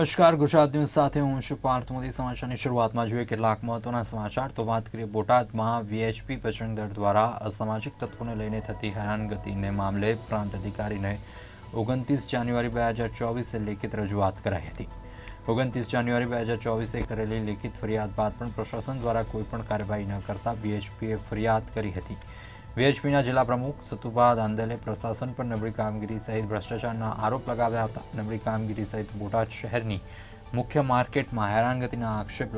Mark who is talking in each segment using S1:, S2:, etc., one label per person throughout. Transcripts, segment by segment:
S1: નમસ્કાર. ગુજરાત ન્યૂઝ સાથે હું છું પાર્થ મોદી. સમાચારની શરૂઆતમાં જોઈએ કેટલાક મહત્વના સમાચાર. તો વાત કરીએ બોટાદમાં વીએચપી પચંગ દળ દ્વારા અસામાજિક તત્વોને લઈને થતી હેરાનગતિને મામલે પ્રાંત અધિકારીને ઓગણત્રીસ જાન્યુઆરી બે હજાર ચોવીસે લેખિત રજૂઆત કરાઈ હતી. ઓગણત્રીસ જાન્યુઆરી બે હજાર ચોવીસે કરેલી લેખિત ફરિયાદ બાદ પણ પ્રશાસન દ્વારા કોઈપણ કાર્યવાહી ન કરતા વીએચપીએ ફરિયાદ કરી હતી. વીએચપીના જિલ્લા પ્રમુખ સતુભા દાંદલે પ્રશાસન પર નબળી કામગીરી સહિત ભ્રષ્ટાચારના આરોપ લગાવ્યા હતા. નબળી કામગીરી સહિત બોટાદ શહેરની મુખ્ય માર્કેટમાં હેરાનગતિના આક્ષેપ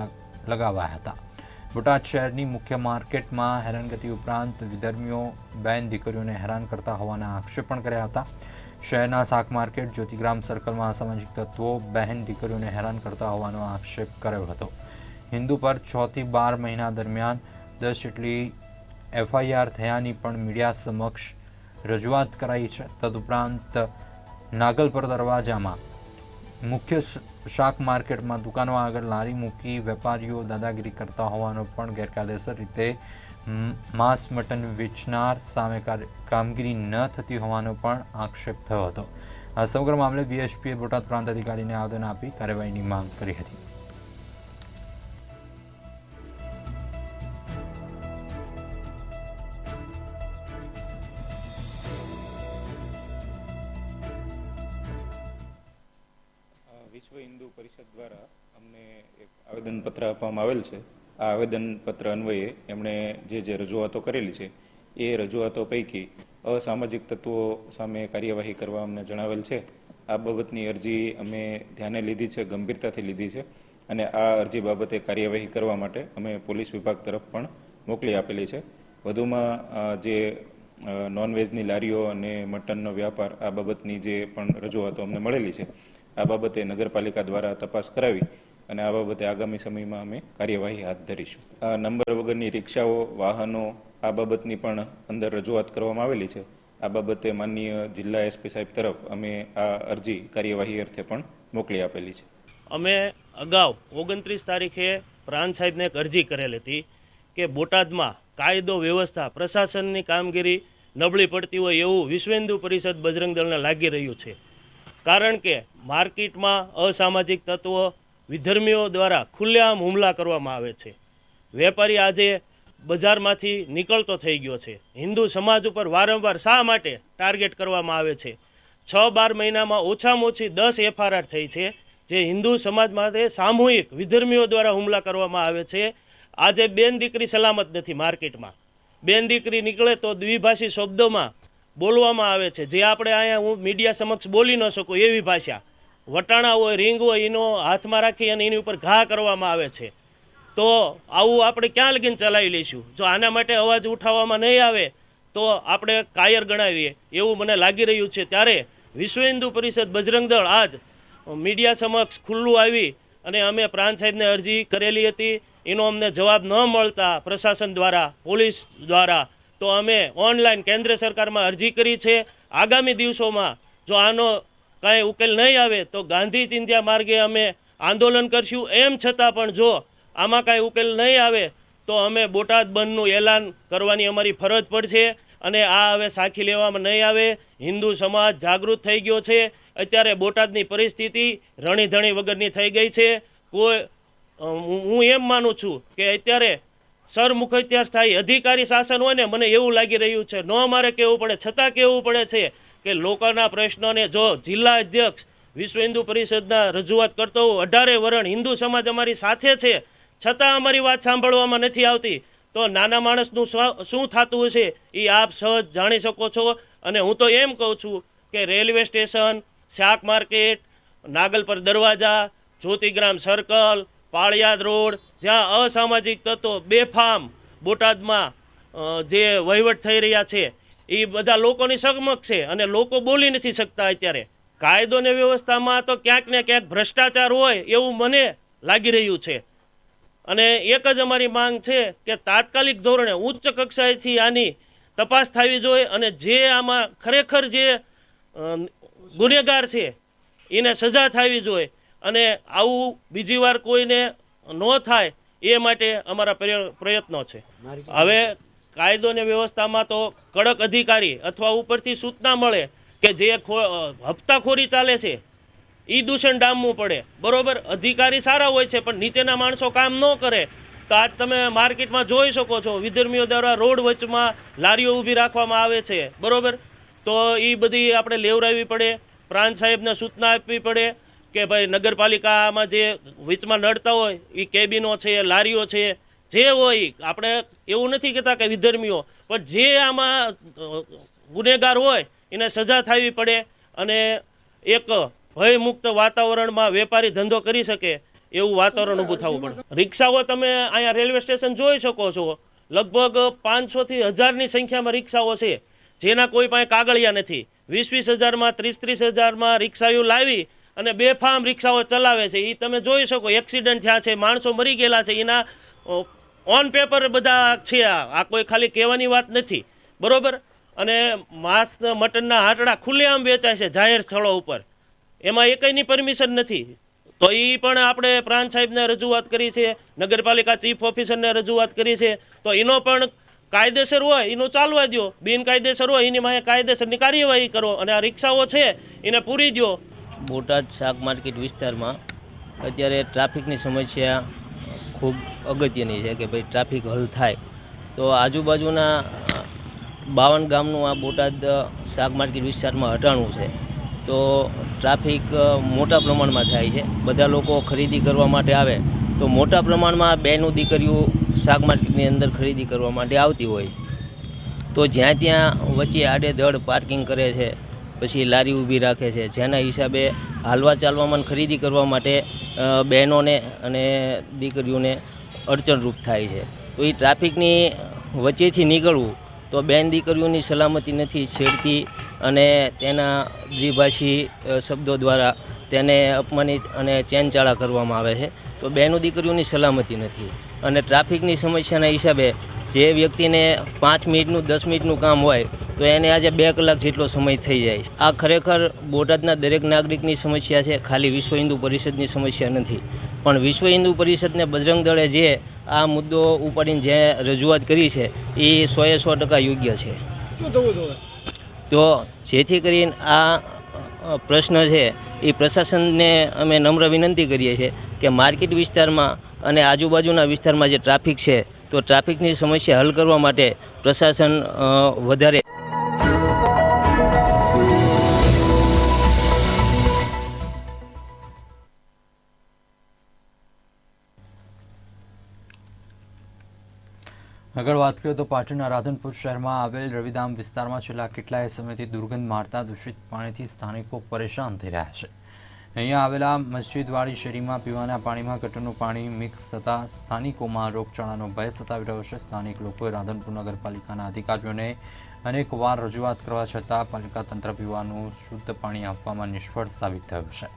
S1: લગાવાયા હતા. બોટાદ શહેરની મુખ્ય માર્કેટમાં હેરાનગતિ ઉપરાંત વિધર્મીઓ, બેન દીકરીઓને હેરાન કરતા હોવાના આક્ષેપ પણ કર્યા હતા. શહેરના શાક માર્કેટ, જ્યોતિગ્રામ સર્કલમાં અસામાજિક તત્વો બહેન દીકરીઓને હેરાન કરતા હોવાનો આક્ષેપ કર્યો હતો. હિન્દુ પર છથી બાર મહિના દરમિયાન દસ જેટલી એફઆઈઆર થયાની પણ મીડિયા સમક્ષ રજૂઆત કરાઈ છે. તદુપરાંત નાગલપર દરવાજામાં મુખ્ય શાક માર્કેટમાં દુકાનો આગળ લારી મૂકી વેપારીઓ દાદાગીરી કરતા હોવાનો પણ ગેરકાયદેસર રીતે માંસ મટન વેચનાર સામે કામગીરી ન થતી હોવાનો પણ આક્ષેપ થયો હતો. આ સમગ્ર મામલે બીએસપીએ બોટાદ પ્રાંત અધિકારીને આવેદન આપી કાર્યવાહીની માંગ કરી હતી.
S2: દ્વારા અમને એક આવેદનપત્ર આપવામાં આવેલ છે. આ આવેદનપત્ર અન્વયે એમણે જે જે રજૂઆતો કરેલી છે, એ રજૂઆતો પૈકી અસામાજિક તત્વો સામે કાર્યવાહી કરવા અમને જણાવેલ છે. આ બાબતની અરજી અમે ધ્યાને લીધી છે, ગંભીરતાથી લીધી છે અને આ અરજી બાબતે કાર્યવાહી કરવા માટે અમે પોલીસ વિભાગ તરફ પણ મોકલી આપેલી છે. વધુમાં જે નોનવેજની લારીઓ અને મટનનો વ્યાપાર આ બાબતની જે પણ રજૂઆતો અમને મળેલી છે આ બાબતે નગરપાલિકા દ્વારા તપાસ કરાવી અને આ બાબતે આગામી સમયમાં અમે કાર્યવાહી હાથ ધરીશું. આ નંબર વગરની રિક્ષાઓ, વાહનો આ બાબતની પણ અંદર રજૂઆત કરવામાં આવેલી છે. આ બાબતે માનનીય જિલ્લા એસપી સાહેબ તરફ અમે આ અરજી કાર્યવાહી અર્થે પણ મોકલી આપેલી છે.
S3: અમે અગાઉ ઓગણત્રીસ તારીખે પ્રાંત સાહેબને એક અરજી કરેલ હતી કે બોટાદમાં કાયદો વ્યવસ્થા પ્રશાસનની કામગીરી નબળી પડતી હોય એવું વિશ્વેન્દુ પરિષદ બજરંગ દળને લાગી રહ્યું છે. કારણ કે માર્કેટમાં અસામાજિક તત્વો વિધર્મીઓ દ્વારા ખુલ્લેઆમ હુમલા કરવામાં આવે છે. વેપારી આજે બજારમાંથી નીકળતો થઈ ગયો છે. હિન્દુ સમાજ ઉપર વારંવાર શા માટે ટાર્ગેટ કરવામાં આવે છે? છ બાર મહિનામાં ઓછામાં ઓછી દસ એફઆરઆર થઈ છે, જે હિન્દુ સમાજ માટે સામૂહિક વિધર્મીઓ દ્વારા હુમલા કરવામાં આવે છે. આજે બેન દીકરી સલામત નથી માર્કેટમાં. બેન દીકરી નીકળે તો દ્વિભાષી શબ્દોમાં બોલવામાં આવે છે. જે આપણે અહીંયા હું મીડિયા સમક્ષ બોલી ન શકું એવી ભાષા. વટાણા હોય, રીંગ હોય, એનો હાથમાં રાખી અને એની ઉપર ઘા કરવામાં આવે છે. તો આવું આપણે ક્યાં લગીને ચલાવી લઈશું? જો આના માટે અવાજ ઉઠાવવામાં નહીં આવે, તો આપણે કાયર ગણાવીએ. એવું મને લાગી રહ્યું છે. ત્યારે વિશ્વ હિન્દુ પરિષદ બજરંગ દળ આજ મીડિયા સમક્ષ ખુલ્લું આવી અને અમે પ્રાંત સાહેબને અરજી કરેલી હતી. એનો અમને જવાબ ન મળતા પ્રશાસન દ્વારા, પોલીસ દ્વારા તો અમે ઓનલાઈન કેન્દ્ર સરકારમાં અરજી કરી છે. આગામી દિવસોમાં જો આનો કાંઈ ઉકેલ નહીં આવે તો ગાંધી ચિંધ્યા માર્ગે અમે આંદોલન કરશું. એમ છતાં પણ જો આમાં કાંઈ ઉકેલ નહીં આવે તો અમે બોટાદ બંધનું એલાન કરવાની અમારી ફરજ પડશે અને આ હવે સાખી લેવામાં નહીં આવે. હિન્દુ સમાજ જાગૃત થઈ ગયો છે. અત્યારે બોટાદની પરિસ્થિતિ રણીધણી વગરની થઈ ગઈ છે. કોઈ હું એમ માનું છું કે અત્યારે સરમુખ ઇતિહાસ થાય અધિકારી શાસન હોય ને, મને એવું લાગી રહ્યું છે, ન મારે કહેવું પડે, છતાં કહેવું પડે છે કે લોકોના પ્રશ્નોને જો જિલ્લા અધ્યક્ષ વિશ્વ હિન્દુ પરિષદના રજૂઆત કરતો હોઉં અઢારે વરણ હિન્દુ સમાજ અમારી સાથે છે, છતાં અમારી વાત સાંભળવામાં નથી આવતી, તો નાના માણસનું શું થતું હશે એ આપ સહજ જાણી શકો છો, અને હું તો એમ કહું છું કે રેલવે સ્ટેશન, શાક માર્કેટ, નાગલપર દરવાજા, જ્યોતિગ્રામ સર્કલ, પાળિયાદ રોડ જ્યાં અસામાજિક તત્વો બેફામ બોટાદમાં જે વહીવટ થઈ રહ્યા છે, એ બધા લોકોની સમક્ષ છે અને લોકો બોલી નથી શકતા અત્યારે. કાયદો ને વ્યવસ્થામાં તો ક્યાંક ને ક્યાંક ભ્રષ્ટાચાર હોય એવું મને લાગી રહ્યું છે. અને એક જ અમારી માંગ છે કે તાત્કાલિક ધોરણે ઉચ્ચ કક્ષાએથી આની તપાસ થવી જોઈએ અને જે આમાં ખરેખર જે ગુનેગાર છે, એને સજા થવી જોઈએ. અને આવું બીજી વાર કોઈને ન થાય એ માટે અમારા પ્રયત્નો છે. હવે કાયદો ને વ્યવસ્થામાં તો કડક અધિકારી અથવા ઉપરથી સૂચના મળે કે જે હપ્તાખોરી ચાલે છે એ દૂષણ ડામવું પડે. બરોબર? અધિકારી સારા હોય છે પણ નીચેના માણસો કામ ન કરે. તો આજ તમે માર્કેટમાં જોઈ શકો છો વિધર્મીઓ દ્વારા રોડ વચમાં લારીઓ ઊભી રાખવામાં આવે છે. બરોબર? તો એ બધી આપણે લેવડાવવી પડે પ્રાંત સાહેબને સૂચના આપવી પડે કે ભાઈ નગરપાલિકામાં જે વીચમાં નડતા હોય એ કેબિનો છે, લારીઓ છે, જે હોય, આપણે એવું નથી કહેતા કે વિધર્મીઓ, પણ જે આમાં ગુનેગાર હોય, એને સજા થવી પડે અને એક ભયમુક્ત વાતાવરણમાં વેપારી ધંધો કરી શકે, એવું વાતાવરણ ઊભું થવું પડે. રિક્ષાઓ તમે અહીંયા રેલવે સ્ટેશન જોઈ શકો છો. લગભગ પાંચસોથી હજારની સંખ્યામાં રિક્ષાઓ છે, જેના કોઈ પાસે કાગળિયા નથી. વીસ વીસ હજારમાં, ત્રીસ ત્રીસ હજારમાં રિક્ષાઓ લાવી અને બેફામ રિક્ષાઓ ચલાવે છે. એ તમે જોઈ શકો એક્સિડન્ટ થયા છે, માણસો મરી ગયેલા છે. એના ઓન પેપર બધા છે આ. કોઈ ખાલી કહેવાની વાત નથી. બરાબર? અને માંસ મટનના હાટડા ખુલ્લેઆમ વેચાય છે જાહેર સ્થળો ઉપર. એમાં એકયની પરમિશન નથી. તો એ પણ આપણે પ્રાંત સાહેબને રજૂઆત કરી છે, નગરપાલિકા ચીફ ઓફિસરને રજૂઆત કરી છે. તો એનો પણ કાયદેસર હોય, એનું ચાલવા દો બિનકાયદેસર હોય, એની માએ કાયદેસરની કાર્યવાહી કરો. અને આ રિક્ષાઓ છે, એને પૂરી દો
S4: બોટાદ શાક માર્કેટ વિસ્તારમાં અત્યારે ટ્રાફિકની સમસ્યા ખૂબ અગત્યની છે કે ભાઈ ટ્રાફિક હલ થાય. તો આજુબાજુના બાવન ગામનું આ બોટાદ શાક માર્કેટ વિસ્તારમાં હટાણું છે. તો ટ્રાફિક મોટા પ્રમાણમાં થાય છે. બધા લોકો ખરીદી કરવા માટે આવે તો મોટા પ્રમાણમાં બેનું દીકરીઓ શાક માર્કેટની અંદર ખરીદી કરવા માટે આવતી હોય. તો જ્યાં ત્યાં વચ્ચે આડેધડ પાર્કિંગ કરે છે પછી લારી ઊભી રાખે છે. જેના હિસાબે હાલવા ચાલવામાં ખરીદી કરવા માટે બહેનોને અને દીકરીઓને અડચણરૂપ થાય છે. તો એ ટ્રાફિકની વચ્ચેથી નીકળવું તો બેન દીકરીઓની સલામતી નથી છેડતી અને તેના દ્વિભાષી શબ્દો દ્વારા તેને અપમાનિત અને ચેનચાળા કરવામાં આવે છે. તો બહેનો દીકરીઓની સલામતી નથી. અને ટ્રાફિકની સમસ્યાના હિસાબે જે વ્યક્તિને પાંચ મિનિટનું દસ મિનિટનું કામ હોય તો એને આજે બે કલાક જેટલો સમય થઈ જાય. આ ખરેખર બોટાદના દરેક નાગરિકની સમસ્યા છે ખાલી વિશ્વ હિન્દુ પરિષદની સમસ્યા નથી. પણ વિશ્વ હિન્દુ પરિષદને બજરંગ દળે જે આ મુદ્દો ઉપાડીને જે રજૂઆત કરી છે એ સોએ સો ટકા યોગ્ય છે. તો જેથી કરીને આ પ્રશ્ન છે એ પ્રશાસનને અમે નમ્ર વિનંતી કરીએ છીએ કે માર્કેટ વિસ્તારમાં અને આજુબાજુના વિસ્તારમાં જે ટ્રાફિક છે તો ટ્રાફિકની સમસ્યા હલ કરવા માટે પ્રશાસન વધારે
S1: આગળ વાત કરીએ તો પાટણના રાધનપુર શહેરમાં આવેલ રવિધામ વિસ્તારમાં છેલ્લા કેટલાય સમયથી દુર્ગંધ મારતા દૂષિત પાણીથી સ્થાનિકો પરેશાન થઈ રહ્યા છે. અહીંયા આવેલા મસ્જિદવાળી શેરીમાં પીવાના પાણીમાં ગટરનું પાણી મિક્સ થતાં સ્થાનિકોમાં રોગચાળાનો ભય સતાવી રહ્યો છે. સ્થાનિક લોકોએ રાધનપુર નગરપાલિકાના અધિકારીઓને અનેકવાર રજૂઆત કરવા છતાં પાલિકા તંત્ર પીવાનું શુદ્ધ પાણી આપવામાં નિષ્ફળ સાબિત થયું છે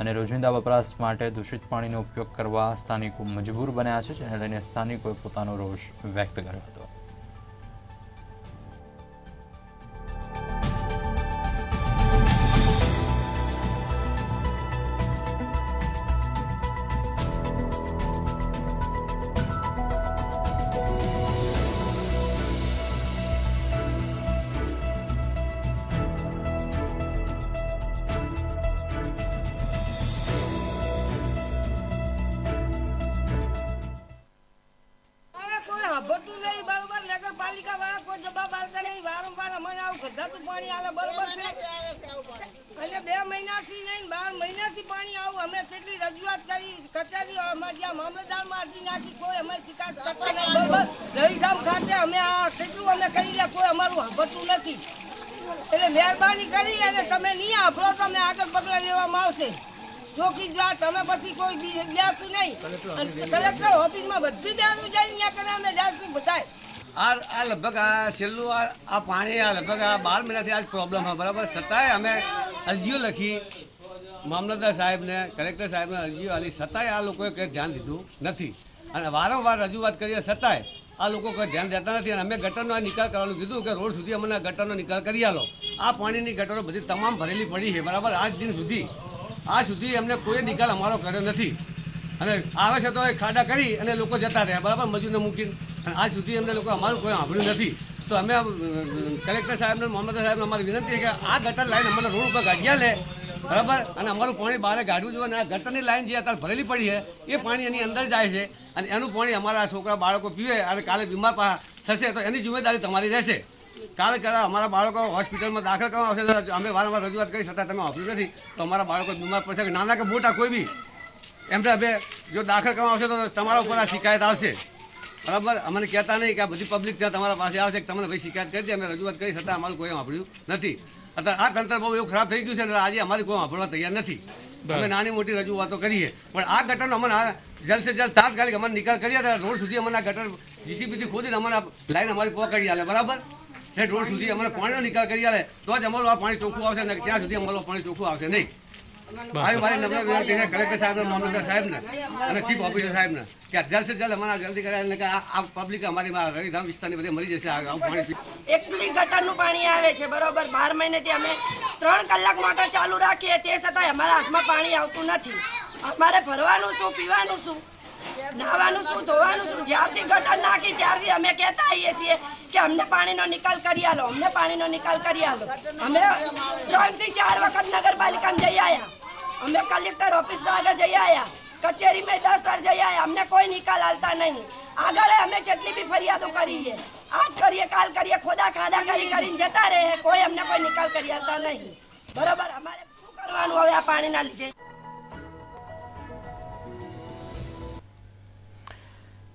S1: અને રોજિંદા વપરાશ માટે દૂષિત પાણીનો ઉપયોગ કરવા સ્થાનિકો મજબૂર બન્યા છે, જેને લઈને સ્થાનિકોએ પોતાનો રોષ વ્યક્ત કર્યો હતો.
S5: નગરપાલિકા વાળા કોઈ જવાબ આપતા નહીં વારંવાર અમને આવું ગંધાતું પાણી આલે બરોબર છે? અને બે મહિનાથી નહીં બાર મહિનાથી પાણી આવું. અમે કેટલી રજૂઆત કરી કચેરી અમારી જ્યાં મામલતદારમાં અરજી નાખી કોઈ અમારી શિકાયત કરતા નહીં બરોબર? રવિધામ ખાતે અમે આ કેટલું અમે કરી લે કોઈ અમારું સાંભળતું નથી. એટલે મહેરબાની કરી અને તમે નહીં આપો તમે આગળ પગલાં લેવામાં આવશે. ચોકી જા તમે પછી કોઈ બી બેસતું નહીં. અને કલેક્ટર ઓફિસમાં બધી બેનું જઈને ત્યાં કરે અમે જાશું બધાય.
S6: આ આ લગભગ આ છેલ્લું આ આ પાણી આ લગભગ આ બાર મહિનાથી આ પ્રોબ્લેમ હોય બરાબર? છતાંય અમે અરજીઓ લખી. મામલતદાર સાહેબને, કલેક્ટર સાહેબને અરજીઓ આલી છતાંય આ લોકોએ કંઈ ધ્યાન દીધું નથી. અને વારંવાર રજૂઆત કરીએ છતાંય આ લોકો કોઈ ધ્યાન દેતા નથી. અને અમે ગટરનો આ નિકાલ કરવાનું કીધું કે રોડ સુધી અમને ગટરનો નિકાલ કરી આલો. આ પાણીની ગટરો બધી તમામ ભરેલી પડી છે, બરાબર? આજ દિન સુધી. આજ સુધી અમને કોઈ નિકાલ અમારો કર્યો નથી. અને આવે છે તો એ ખાડા કરી અને લોકો જતા રહ્યા, બરાબર? મજૂરને મૂકીને. આજ સુધી અમને લોકો અમારું કોઈ સાંભળ્યું નથી. તો અમે કલેક્ટર સાહેબને, મોહમ્મદ સાહેબને અમારી વિનંતી કે આ ગટર લાઈન અમને રોડ ઉપર કાઢ્યા લે, બરાબર? અને અમારું પાણી બહાર ગાઢવું જોઈએ અને આ ગટરની લાઈન જે અત્યારે ભરેલી પડી છે, એ પાણી એની અંદર જાય છે અને એનું પાણી અમારા છોકરા બાળકો પીવે અને કાલે બીમાર થશે તો એની જિમ્મેદારી તમારી રહેશે. કાલે કદાચ અમારા બાળકો હોસ્પિટલમાં દાખલ કરવા આવશે તો અમે વારંવાર રજૂઆત કરી છતાં તમે આપ્યું નથી. તો અમારા બાળકો બીમાર પડશે કે નાના કે મોટા કોઈ બી. એમ તો હવે જો દાખલ કરવા આવશે તો તમારા ઉપર આ શિકાયત આવશે. બરાબર? અમને કહેતા નહીં કે આ બધી પબ્લિક ત્યાં તમારા પાસે આવશે કે તમને ભાઈ શિકાયત કરી દે અમે રજૂઆત કરી છતાં અમારું કોઈ વાપર્યું નથી. અત્યારે આ તંત્ર બહુ એવું ખરાબ થઈ ગયું છે એટલે આજે અમારી કોઈ વાપરવા તૈયાર નથી. અમે નાની મોટી રજૂઆતો કરીએ. પણ આ ગટરનો અમને જલ્દ સે જલ્દ તાત્કાલિક અમને નિકાલ કરીએ તો રોડ સુધી અમને આ ગટર જીસીબીથી ખોદીને અમને લાઈન અમારી પકડી આલે બરાબર? રોડ સુધી અમને પાણીનો નિકાલ કરી આલે તો જ અમારું આ પાણી ચોખ્ખું આવશે ને ત્યાં સુધી અમારું પાણી ચોખ્ખું આવશે નહીં. આવી મારી નમ્ર વિનંતી છે કલેક્ટર સાહેબને મામલતદાર સાહેબને અને ચીફ ઓફિસર સાહેબને કે જલ્દ સે જલ્દ અમારા જલ્દી કરાય કે આ આ પબ્લિક અમારી રવિધામ વિસ્તારની બધી મરી જશે આવું પાણી
S7: એકલી ગટરનું પાણી આવે છે બરોબર? બાર મહિનેથી અમે ત્રણ કલાક મોટર ચાલુ રાખીએ તે છતાંય અમારા હાથમાં પાણી આવતું નથી. અમારે ભરવાનું શું પીવાનું શું? નાવાનું શું ધોવાનું શું? જ્યારથી ગટર નાખી ત્યારથી અમે કહેતા આવીએ છીએ કે અમને પાણીનો નિકાલ કરી આલો અમને પાણીનો નિકાલ કરી આલો. અમે ત્રણથી ચાર વખત નગરપાલિકામાં જઈ આવ્યા અમે કલેક્ટર ઓફિસ આગળ જઈ આવ્યા કચેરીમાં દસ વાર જઈ આવ્યા અમને કોઈ નિકાલ હાલતા નહીં. આગળ અમે જેટલી બી ફરિયાદો કરીએ, આજ કરીએ, કાલ કરીએ, ખોદા ખાદા કરી કરીને જતા રહે. કોઈ અમને કોઈ નિકાલ કરી હાલતા નહીં. બરોબર? અમારે શું કરવાનું હવે આ પાણીના લીધે?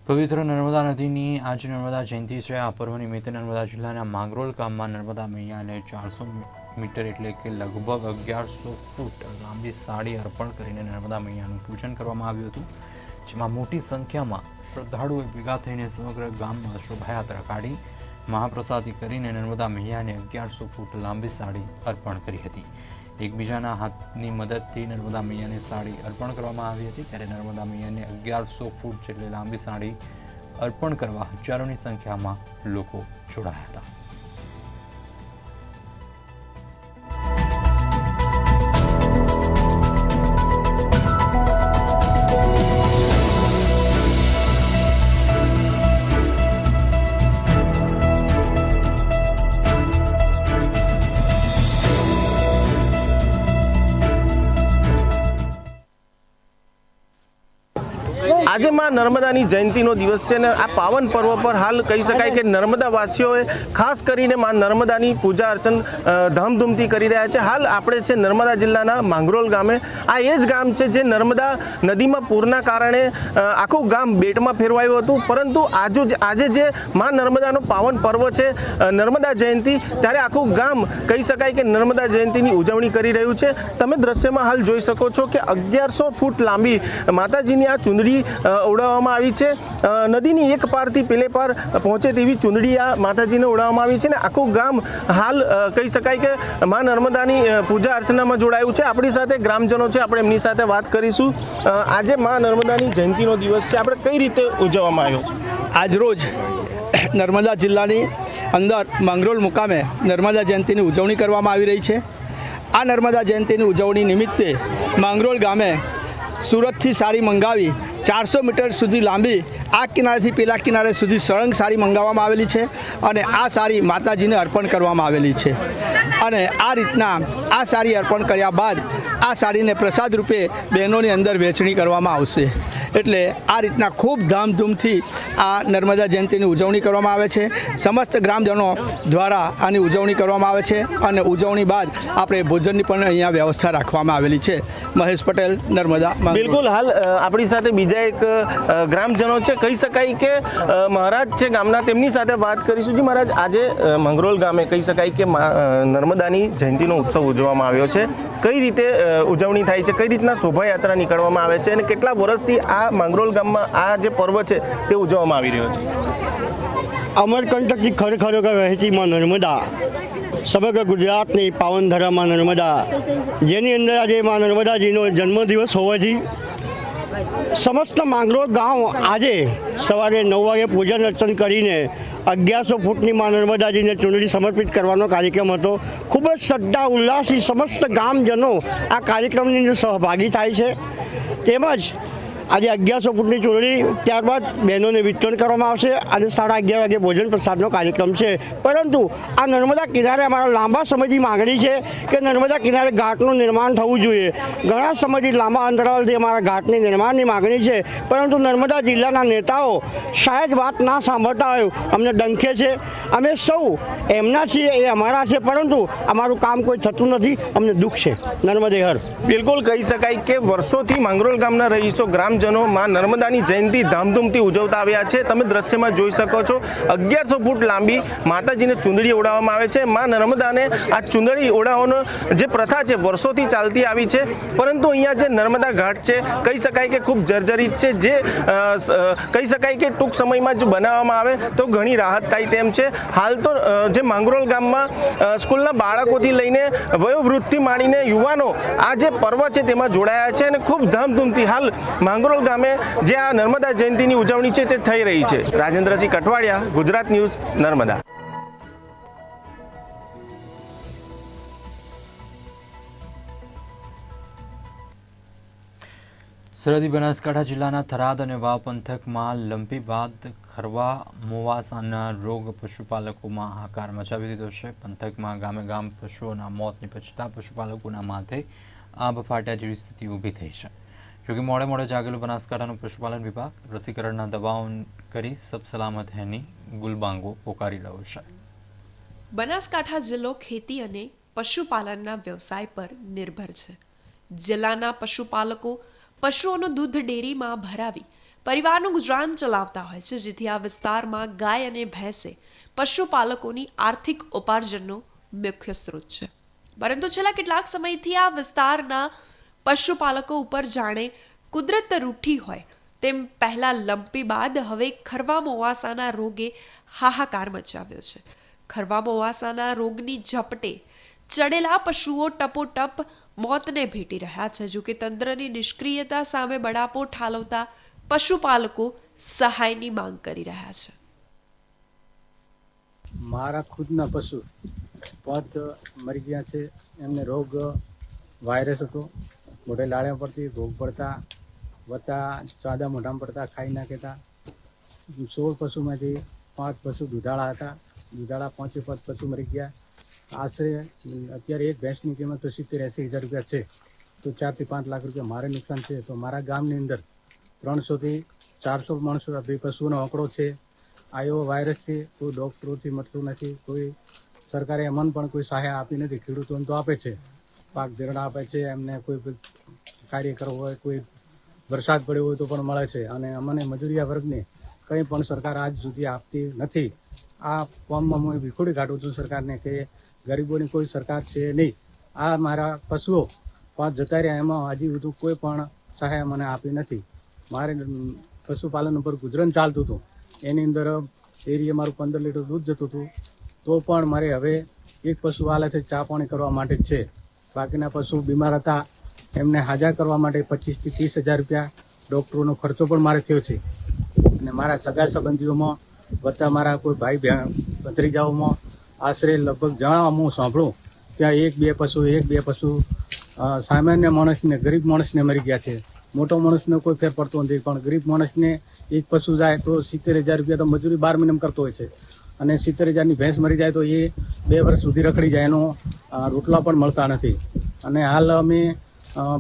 S1: પવિત્ર નર્મદા નદીની આજે નર્મદા જયંતિ છે. આ પર્વ નિમિત્તે નર્મદા જિલ્લાના માંગરોલ ગામમાં નર્મદા મૈયાને ચારસો એટલે કે લગભગ અગિયારસો ફૂટ લાંબી સાડી અર્પણ કરીને નર્મદા મૈયાનું પૂજન કરવામાં આવ્યું હતું, જેમાં મોટી સંખ્યામાં શ્રદ્ધાળુઓએ ભેગા થઈને સમગ્ર ગામમાં શોભાયાત્રા કાઢી, મહાપ્રસાદી કરીને નર્મદા મૈયાને અગિયારસો ફૂટ લાંબી સાડી અર્પણ કરી હતી. એકબીજાના હાથની મદદથી નર્મદા મૈયાને સાડી અર્પણ કરવામાં આવી હતી, ત્યારે નર્મદા મૈયાને અગિયારસો ફૂટ જેટલી લાંબી સાડી અર્પણ કરવા હજારોની સંખ્યામાં લોકો જોડાયા હતા.
S8: નર્મદાની જયંતિનો દિવસ છે ને આ પાવન પર્વ પર હાલ કહી શકાય કે નર્મદાવાસીઓએ ખાસ કરીને મા નર્મદાની પૂજા અર્ચન ધામધૂમથી કરી રહ્યા છે. હાલ આપણે છે નર્મદા જિલ્લાના માંગરોલ ગામે આ એ જ ગામ છે જે નર્મદા નદીમાં પૂરના કારણે આખું ગામ બેટમાં ફેરવાયું હતું. પરંતુ આજુ આજે જે મા નર્મદાનો પાવન પર્વ છે નર્મદા જયંતિ ત્યારે આખું ગામ કહી શકાય કે નર્મદા જયંતિની ઉજવણી કરી રહ્યું છે. તમે દ્રશ્યમાં હાલ જોઈ શકો છો કે અગિયારસો ફૂટ લાંબી માતાજીની આ ચુંદડી અ, ઉડાવવામાં આવી છે. નદીની એક પારથી પેલે પાર પહોંચે તેવી ચુંદડી આ માતાજીને ઉડાવવામાં આવી છે ને આખું ગામ હાલ કહી શકાય કે મા નર્મદાની પૂજા અર્ચનામાં જોડાયું છે. આપણી સાથે ગ્રામજનો છે, આપણે એમની સાથે વાત કરીશું. આજે મા નર્મદાની જયંતિનો દિવસ છે. આપણે કઈ રીતે ઉજવવામાં આવ્યો
S9: આજરોજ નર્મદા જિલ્લાની અંદર મંગરોલ મુકામે નર્મદા જયંતિની ઉજવણી કરવામાં આવી રહી છે. આ નર્મદા જયંતિની ઉજવણી નિમિત્તે માંગરોળ ગામે સુરતથી સાડી મંગાવી ચારસો મીટર સુધી લાંબી આ કિનારેથી પેલા કિનારે સુધી સળંગ સાડી મંગાવવામાં આવેલી છે અને આ સાડી માતાજીને અર્પણ કરવામાં આવેલી છે. અને આ રીતના આ સાડી અર્પણ કર્યા બાદ આ સાડીને પ્રસાદ રૂપે બહેનોની અંદર વેચણી કરવામાં આવશે. એટલે આ રીતના ખૂબ ધામધૂમથી આ નર્મદા જયંતિની ઉજવણી કરવામાં આવે છે. સમસ્ત ગ્રામજનો દ્વારા આની ઉજવણી કરવામાં આવે છે અને ઉજવણી બાદ આપણે ભોજનની પણ અહીંયા વ્યવસ્થા રાખવામાં આવેલી છે. મહેશ પટેલ, નર્મદા
S8: બિલકુલ, હાલ આપણી સાથે બીજા એક ગ્રામજનો છે, કહી શકાય કે મહારાજ છે, ગામના તેમની સાથે વાત કરીશું. જી મહારાજ, આજે મંગરોલ ગામે કહી શકાય કે નર્મદાની જયંતિનો ઉત્સવ ઉજવવામાં આવ્યો છે. કઈ રીતે ઉજવણી થાય છે, કઈ રીતના શોભાયાત્રા નીકળવામાં આવે છે અને કેટલા વર્ષથી આ મંગરોલ ગામમાં આ જે પર્વ છે, તે ઉજવવામાં આવી રહ્યો છે?
S10: અમરકંટકની ખરેખર વહેંચીમાં નર્મદા, સમગ્ર ગુજરાતની પાવનધરામાં નર્મદા. જેની અંદર આજે માં નર્મદાજીનો જન્મદિવસ હોવાથી સમસ્ત માંગરોળ ગામ આજે સવારે નવ વાગે પૂજન અર્ચન કરીને અગિયારસો ફૂટની માં નર્મદાજીને ચૂંટણી સમર્પિત કરવાનો કાર્યક્રમ હતો. ખૂબ જ શ્રદ્ધા, ઉલ્લાસથી સમસ્ત ગામજનો આ કાર્યક્રમની અંદર સહભાગી થાય છે. તેમજ આજે અગિયારસો ફૂટની ચૂંટણી, ત્યારબાદ બહેનોને વિતરણ કરવામાં આવશે. અને સાડા અગિયાર વાગે ભોજન પ્રસાદનો કાર્યક્રમ છે. પરંતુ આ નર્મદા કિનારે અમારા લાંબા સમયથી માગણી છે કે નર્મદા કિનારે ઘાટનું નિર્માણ થવું જોઈએ. ઘણા સમયથી લાંબા અંતરાલથી અમારા ઘાટની નિર્માણની માગણી છે. પરંતુ નર્મદા જિલ્લાના નેતાઓ શાયદ વાત ના સાંભળતા હોય, અમને ડંખે છે. અમે સૌ એમના છીએ, એ અમારા છે, પરંતુ અમારું કામ કોઈ થતું નથી. અમને દુઃખ છે. નર્મદે હર.
S8: બિલકુલ કહી શકાય કે વર્ષોથી માંગરોલ ગામના રહીશો ગ્રામજનો માં નર્મદાની જયંતિ ધામધૂમથી ઉજવતા આવ્યા છે. તમે દ્રશ્યમાં જોઈ શકો છો, અગિયારસો ફૂટ લાંબી માતાજીને ચુંદડી ઓઢાવવામાં આવે છે. માં નર્મદાને આ ચૂંદડી ઓઢાવવાનો જે પ્રથા છે, વર્ષોથી ચાલતી આવી છે. પરંતુ અહીંયા જે નર્મદા ઘાટ છે, કહી શકાય કે ખૂબ જર્જરિત છે. જે કહી શકાય કે ટૂંક સમયમાં જો બનાવવામાં આવે, તો ઘણી રાહત થાય તેમ છે. હાલ તો જે માંગરોલ ગામમાં સ્કૂલના બાળકોથી લઈને વયોવૃદ્ધથી માંડીને યુવાનો આ જે પર્વ છે, તેમાં જોડાયા છે અને ખૂબ ધામધૂમથી હાલ માંગરોળ ગામે જે આ નર્મદા જયંતિની ઉજવણી છે તે થઈ રહી છે. રાજેન્દ્રસિંહ કટવાડિયા ગુજરાત ન્યૂઝ, નર્મદા.
S1: સરહદી બનાસકાંઠા જિલ્લાના થરાદ અને વાવ પંથકમાં લંપી બાદ ખરવા, મોવાસાના રોગ પશુપાલકોમાં હાકાર મચાવી દીધો છે. પંથકમાં ગામે ગામ પશુઓના મોત નિપજતા પશુપાલકોના માથે આંબ ફાટ્યા જેવી સ્થિતિ ઊભી થઈ છે. જોકે મોડે મોડે જાગેલું બનાસકાંઠાનું પશુપાલન વિભાગ રસીકરણના દબાવ કરી સલામત હેની ગુલબાંગો પોકારી રહ્યો છે.
S11: બનાસકાંઠા જિલ્લો ખેતી અને પશુપાલનના વ્યવસાય પર નિર્ભર છે. જિલ્લાના પશુપાલકો પશુઓનું દૂધ ડેરીમાં ભરાવી પરિવારનું ગુજરાન ચલાવતા હોય છે, જેથી આ વિસ્તારમાં ગાય અને ભેંસે પશુપાલકોની આર્થિક ઉપાર્જનનો મુખ્ય સ્ત્રોત છે. પરંતુ છેલ્લા કેટલાક સમયથી આ વિસ્તારના પશુપાલકો ઉપર જાણે કુદરત રૂઠી હોય, તેમ પહેલા લંપી બાદ હવે ખરવા મોવાસાના રોગે હાહાકાર મચાવ્યો છે. ખરવા મોવાસાના રોગની ઝપટે ચડેલા પશુઓ ટપોટપ મોતને ભેટી રહ્યા છે. જો કે તંત્રની નિષ્ક્રિયતા સામે બડાપો ઠાલવતા પશુપાલકો સહાયની માંગ કરી રહ્યા છે.
S12: મારા ખુદના પશુ પાંચ મરી ગયા છે. એમને રોગ, વાયરસ હતો. મોઢે લાળ્યા પડતી ભોગ પડતા, વત્તા ચાદા મોઢામાં પડતા ખાઈ નાખેતા સોળ પશુમાંથી પાંચ પશુ દુધાળા હતા. દુધાળા પાંચે પાંચ પશુ મરી ગયા. આશરે, અત્યારે એક ભેંસની કિંમત તો સિત્તેર એંસી હજાર રૂપિયા છે. તો ચારથી પાંચ લાખ રૂપિયા મારે નુકસાન છે. તો મારા ગામની અંદર ત્રણસોથી ચારસો માણસો બે પશુઓનો આંકડો છે. આ એવો વાયરસ છે. કોઈ ડૉક્ટરોથી મળતું નથી. કોઈ સરકારે એમન પણ કોઈ સહાય આપી નથી. ખેડૂતોને તો આપે છે. પાક ધીરણ આપે છે, એમને કોઈ કાર્ય કરવું હોય, કોઈ વરસાદ પડ્યો હોય તો પણ મળે છે. અને અમને મજૂરિયા વર્ગને કંઈ પણ સરકાર આજ સુધી આપતી નથી. આ ફોર્મમાં હું વિખોડી કાઢું છું સરકારને કે ગરીબોની કોઈ સરકાર છે નહીં. આ મારા પશુઓ પાંચ જતા રહ્યા, એમાં હજી બધું કોઈ પણ સહાય મને આપી નથી. મારે પશુપાલન ઉપર ગુજરાન ચાલતું હતું. એની અંદર એરિયે મારું પંદર લીટર દૂધ જતું હતું. તો પણ મારે હવે એક પશુ હાલેથી ચા પાણી કરવા માટે જ છે. બાકીના પશુ બીમાર હતા. એમને હાજર કરવા માટે પચીસથી ત્રીસ હજાર રૂપિયા ડૉક્ટરોનો ખર્ચો પણ મારે થયો છે. અને મારા સગા સંબંધીઓમાં વત્તા મારા કોઈ ભાઈ બહેન, ભત્રીજાઓમાં આશરે લગભગ જણાવવા હું સાંભળું, ત્યાં એક બે પશુ, એક બે પશુ સામાન્ય માણસને, ગરીબ માણસને મરી ગયા છે. મોટો માણસને કોઈ ફેર પડતો નથી, પણ ગરીબ માણસને એક પશુ જાય તો સિત્તેર હજાર રૂપિયા તો મજૂરી બાર મહિનામાં કરતો હોય છે. અને સિત્તેર હજારની ભેંસ મરી જાય તો એ બે વર્ષ સુધી રખડી જાય. એનો રોટલા પણ મળતા નથી. અને હાલ અમે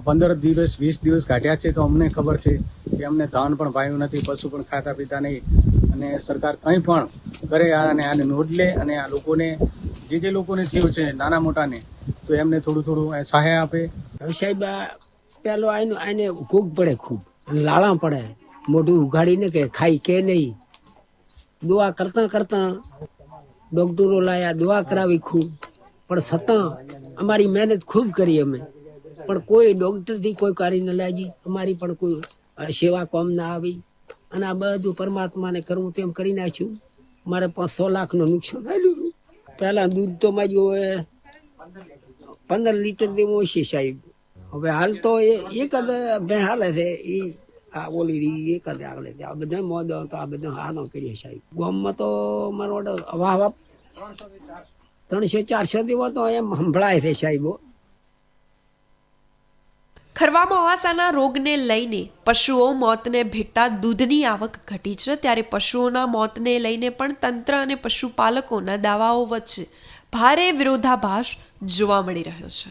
S12: પંદર દિવસ, વીસ દિવસ કાઢ્યા છે તો અમને ખબર છે કે અમને ધાન પણ ભાવ્યું નથી, પશુ પણ ખાતા પીતા નહીં. અને સરકાર કંઈ પણ કરે અને આને નોંધ લે અને આ લોકોને, જે જે લોકોને થયું છે નાના મોટાને, તો એમને થોડું થોડું સહાય આપે.
S13: સાહેબ પેલો આઈને આઈને ઘૂગ પડે ખૂબ. લાળા પડે. મોઢું ઉઘાડીને કે ખાઈ કે નહીં. દુઆ કરતા કરતા ડોક્ટરો લાયા, દુઆ કરાવી ખૂબ. પણ છતાં અમારી મહેનત ખૂબ કરી અમે. પણ કોઈ ડૉક્ટરથી કોઈ કાર્ય ન લાગી. અમારી પણ કોઈ સેવા કોમ ના આવી. અને આ બધું પરમાત્માને કરવું તેમ કરી નાખ્યું. મારે પાંચસો લાખનું નુકસાન આવ્યું પહેલાં દૂધ તો મારી હોય પંદર લીટર દેવું હશે સાહેબ. હવે હાલ તો એક જ બે હાલે છે. એ આ ઓલી રી એક જ આગળ આ બધા મોદ તો આ બધા હાનો કરીએ સાહેબ. ગોમમાં તો મારો ઓર્ડર વાહ વાહ ત્રણસો ચારસો દિવસ તો એમ સંભળાય છે સાહેબો
S11: ખરવા મોવાસાના રોગને લઈને પશુઓ મોતને ભેટતા દૂધની આવક ઘટી છે ત્યારે પશુઓના મોતને લઈને પણ તંત્ર અને પશુપાલકોના દાવાઓ વચ્ચે ભારે વિરોધાભાસ જોવા મળી રહ્યો છે.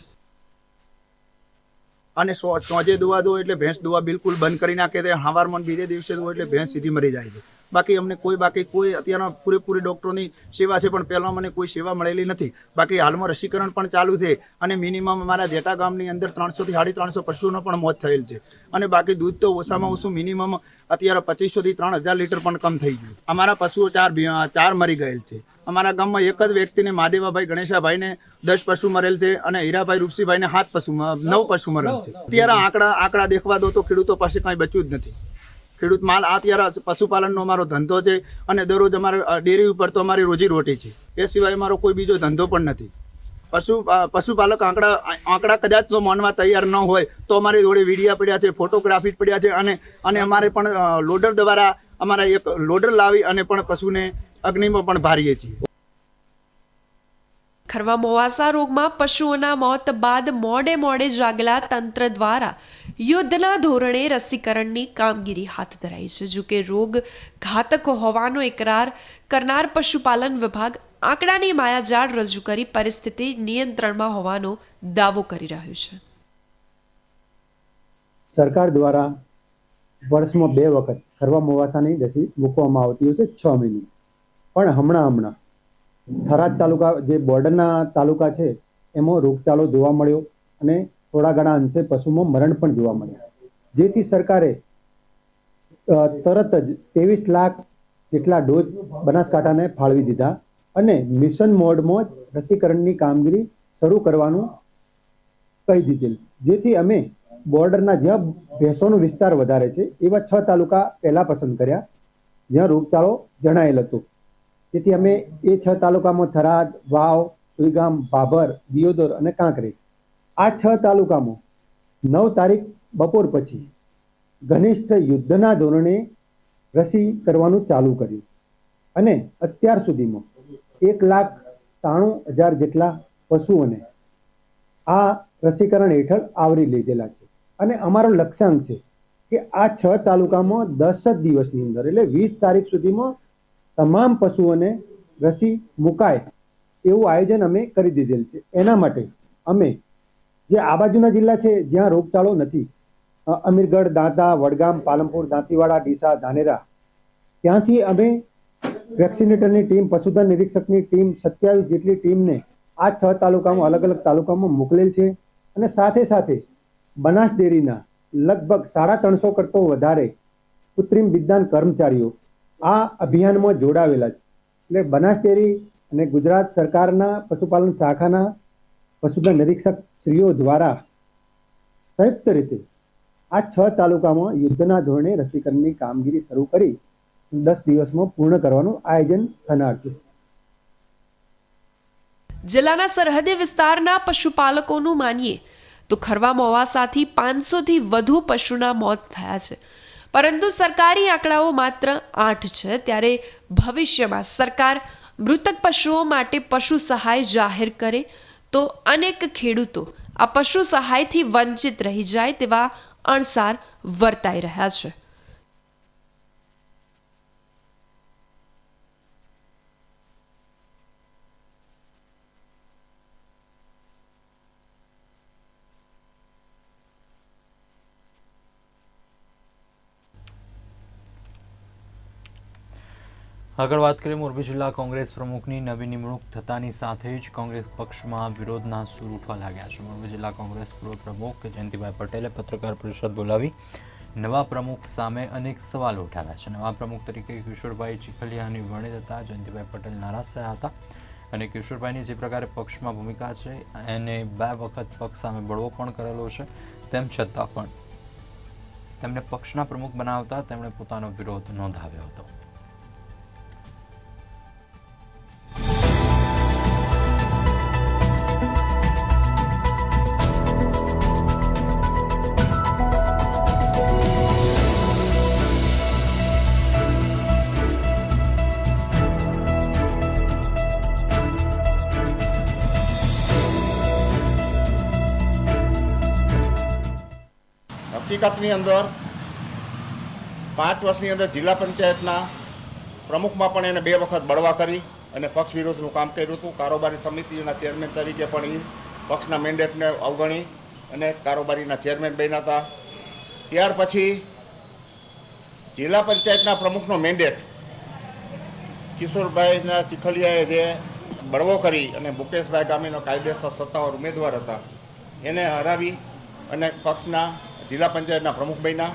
S9: અને સોજે દુવા દો એટલે ભેંસ દુવા બિલકુલ બંધ કરી નાખે તે હવારમાં બીજે દિવસે દો એટલે ભેંસ સીધી મરી જાય છે. બાકી અમને કોઈ બાકી કોઈ અત્યારના પૂરેપૂરી ડૉક્ટરોની સેવા છે, પણ પહેલાં મને કોઈ સેવા મળેલી નથી. બાકી હાલમાં રસીકરણ પણ ચાલુ છે અને મિનિમમ અમારા જેટા ગામની અંદર ત્રણસોથી સાડી ત્રણસો પશુઓનો પણ મોત થયેલ છે. અને બાકી દૂધ તો ઓછામાં ઓછું મિનિમમ અત્યારે પચીસોથી ત્રણ હજાર લીટર પણ કમ થઈ ગયું અમારા પશુઓ ચાર ચાર મરી ગયેલ છે. અમારા ગામમાં એક જ વ્યક્તિને મહાદેવાભાઈ ગણેશાભાઈને દસ પશુ મરેલ છે અને હીરાભાઈ રૂપસીભાઈને સાત પશુ નવ પશુ મરેલ છે. અત્યારે આંકડા આંકડા દેખવા દો તો ખેડૂતો પાસે કાંઈ બચ્યું જ નથી. ખેડૂત માલ આ અત્યારે પશુપાલનનો અમારો ધંધો છે અને દરરોજ અમારે ડેરી ઉપર તો અમારી રોજી રોટી છે. એ સિવાય અમારો કોઈ બીજો ધંધો પણ નથી. પશુ પશુપાલક આંકડા આંકડા કદાચ જો માનવા તૈયાર ન હોય તો અમારી જોડે વિડીયા પડ્યા છે, ફોટોગ્રાફી પડ્યા છે અને અને અમારે પણ લોડર દ્વારા અમારા એક લોડર લાવી અને પણ પશુને અગ્નિમાં પણ ભારીએ છીએ.
S11: ખરવા મોવાસા રોગમાં પશુઓના મોત બાદ મોડે મોડે જાગેલા તંત્ર દ્વારા યુદ્ધના ધોરણે રસીકરણની કામગીરી હાથ ધરાઈ છે. જો કે રોગ ઘાતક હોવાનો એકરાર કરનાર પશુપાલન વિભાગ આંકડાની માયાજાળ રજૂ કરી પરિસ્થિતિ નિયંત્રણમાં હોવાનો દાવો કરી રહ્યો છે.
S14: સરકાર દ્વારા વર્ષમાં બે વખત ખરવા મોવાસાની રસી મૂકવામાં આવતી હોય છે છ મહિને. પણ હમણાં હમણાં થરાદ તાલુકા જે બોર્ડરના તાલુકા છે, એમાં રોગચાળો જોવા મળ્યો અને થોડા ઘણા અંશે પશુમાં મરણ પણ જોવા મળ્યા. જેથી સરકારે તરત જ ત્રેવીસ લાખ જેટલા ડોઝ બનાસકાંઠાને ફાળવી દીધા અને મિશન મોડમાં રસીકરણની કામગીરી શરૂ કરવાનું કહી દીધેલ. જેથી અમે બોર્ડરના જ્યાં ભેંસોનો વિસ્તાર વધારે છે, એવા છ તાલુકા પહેલા પસંદ કર્યા, જ્યાં રોગચાળો જણાયેલ હતો. તેથી અમે એ છ તાલુકામાં થરાદ, વાવ, સુઈગામ ભાભર દિયોદર અને કાંકરેજ આ છ તાલુકામાં નવ તારીખ બપોર પછી ઘનિષ્ઠ યુદ્ધના ધોરણે રસી કરવાનું ચાલુ કર્યું. અને અત્યાર સુધીમાં એક લાખ ત્રાણું હજાર જેટલા પશુઓને આ રસીકરણ હેઠળ આવરી લીધેલા છે. અને અમારો લક્ષ્યાંક છે કે આ છ તાલુકામાં દસ જ દિવસની અંદર એટલે વીસ તારીખ સુધીમાં તમામ પશુઓને રસી મુકાય એવું આયોજન અમે કરી દીધેલ છે. એના માટે અમે જે આ બાજુના જિલ્લા છે, જ્યાં રોગચાળો નથી અમીરગઢ, દાંતા, વડગામ, પાલનપુર, દાંતીવાડા, ડીસા, ધાનેરા, ત્યાંથી અમે વેક્સિનેટરની ટીમ, પશુધન નિરીક્ષકની ટીમ, સત્યાવીસ જેટલી ટીમને આ છ તાલુકામાં અલગ અલગ તાલુકામાં મોકલેલ છે અને સાથે સાથે બનાસ ડેરીના લગભગ સાડા ત્રણસો કરતો વધારે કૃત્રિમ વિજ્ઞાન કર્મચારીઓ આ અભિયાનમાં જોડાવેલા છે. એટલે બનાસ ડેરી અને ગુજરાત સરકારના પશુપાલન શાખાના પશુધન નિરીક્ષક શ્રીઓ દ્વારા સંયુક્ત રીતે આ છ તાલુકામાં યુદ્ધના ધોરણે રસીકરણની કામગીરી શરૂ કરી દસ દિવસમાં પૂર્ણ કરવાનું આયોજન થનાર છે.
S11: જિલ્લાના સરહદી વિસ્તારના પશુપાલકોનું માનીએ તો ખરવા મોવાસાથી પાંચસોથી વધુ પશુના મોત થયા છે. પરંતુ સરકારી આંકડાઓ માત્ર આઠ છે. ત્યારે ભવિષ્યમાં સરકાર મૃતક પશુઓ માટે પશુ સહાય જાહેર કરે તો અનેક ખેડૂતો આ પશુ સહાયથી વંચિત રહી જાય તેવા અણસાર વર્તાઈ રહ્યા છે.
S1: આગળ વાત કરીએ મોરબી જિલ્લા કોંગ્રેસ પ્રમુખની નવી નિમણૂક થતાની સાથે જ કોંગ્રેસ પક્ષમાં વિરોધના સૂર ઉઠવા લાગ્યા છે. મોરબી જિલ્લા કોંગ્રેસ પૂર્વ પ્રમુખ જયંતિભાઈ પટેલે પત્રકાર પરિષદ બોલાવી નવા પ્રમુખ સામે અનેક સવાલો ઉઠાવ્યા છે. નવા પ્રમુખ તરીકે કિશોરભાઈ ચીખલિયાની વર્ણિત હતા. જયંતિભાઈ પટેલ નારાજ થયા હતા અને કિશોરભાઈની જે પ્રકારે પક્ષમાં ભૂમિકા છે એને બે વખત પક્ષ સામે બળવો પણ કરેલો છે. તેમ છતાં પણ તેમને પક્ષના પ્રમુખ બનાવતા તેમણે પોતાનો વિરોધ નોંધાવ્યો હતો.
S15: હકીકતની અંદર, પાંચ વર્ષની અંદર જિલ્લા પંચાયતના પ્રમુખમાં પણ એને બે વખત બળવા કરી અને પક્ષ વિરોધનું કામ કર્યું હતું. કારોબારી સમિતિના ચેરમેન તરીકે પણ એ પક્ષના મેન્ડેટને અવગણી અને કારોબારીના ચેરમેન બન્યા હતા. ત્યાર પછી જિલ્લા પંચાયતના પ્રમુખનો મેન્ડેટ કિશોરભાઈના ચીખલિયાએ જે બળવો કરી અને મુકેશભાઈ ગામીનો કાયદેસર સત્તાવાર ઉમેદવાર હતા, એને હરાવી અને પક્ષના જિલ્લા પંચાયતના પ્રમુખ બન્યા.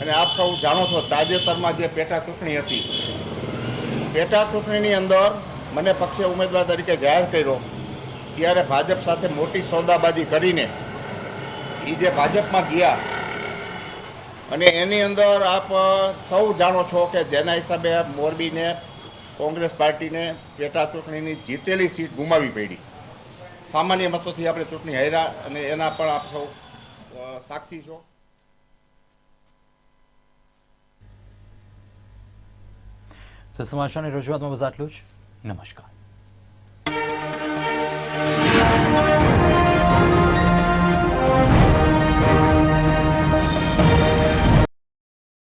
S15: અને આપ સૌ જાણો છો, તાજેતરમાં જે પેટા ચૂંટણી હતી, પેટા ચૂંટણીની અંદર મને પક્ષે ઉમેદવાર તરીકે જાહેર કર્યો. ત્યારે ભાજપ સાથે મોટી સોદાબાજી કરીને એ જે ભાજપમાં ગયા. અને એની અંદર આપ સૌ જાણો છો કે જેના હિસાબે મોરબીને, કોંગ્રેસ પાર્ટીને પેટા ચૂંટણીની જીતેલી સીટ ગુમાવી પડી. સામાન્ય મતોથી આપણે ચૂંટણી હાર્યા અને એના પણ આપ સૌ સાક્ષી છો
S1: તો સમાચારની રજૂઆતમાં બસ આટલું જ નમસ્કાર